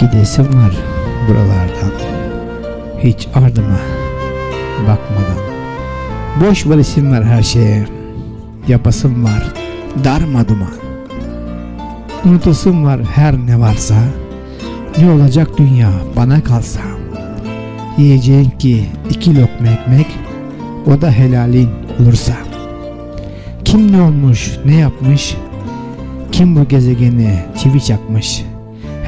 Gidesim var buralardan. Hiç ardıma bakmadan. Boş valisim var her şeye. Yapasım var darma duman. Unutasım var her ne varsa. Ne olacak dünya bana kalsa. Yiyeceğin ki iki lokma ekmek. O da helalin olursa. Kim ne olmuş ne yapmış. Kim bu gezegeni çivi çakmış.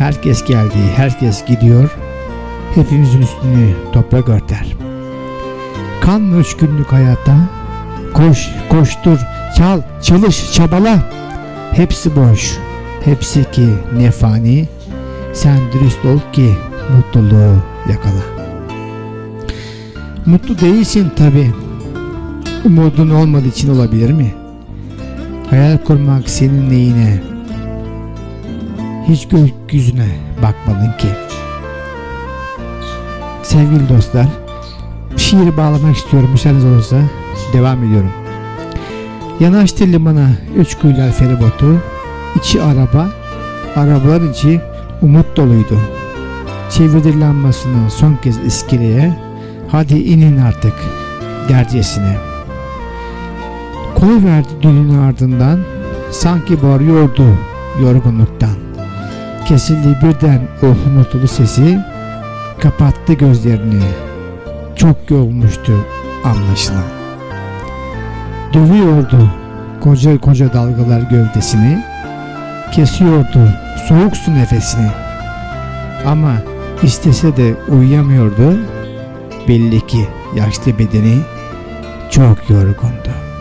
Herkes geldi, herkes gidiyor. Hepimizin üstünü toprak örter. Kan üç günlük hayata? Koş, koştur, çal, çalış, çabala. Hepsi boş. Hepsi ki ne fani. Sen dürüst ol ki mutluluğu yakala. Mutlu değilsin tabi. Umudun olmadığı için olabilir mi? Hayal kurmak senin neyine? Hiç gökyüzüne bakmadın ki. Sevgili dostlar, şiiri bağlamak istiyorum müsaadeniz olursa devam ediyorum. Yanaştı limana üç kuyular feribotu, içi araba, arabaların içi umut doluydu. Çevirdi lambasını son kez iskeleye, hadi inin artık gercesine. Koy verdi dülünün ardından, sanki bağırıyordu yorgunluktan. Kesildi birden o umutlu sesi, kapattı gözlerini. Çok yorulmuştu anlaşılan. Dövüyordu koca koca dalgalar gövdesini, kesiyordu soğuk su nefesini. Ama istese de uyuyamıyordu. Belli ki yaşlı bedeni çok yorgundu.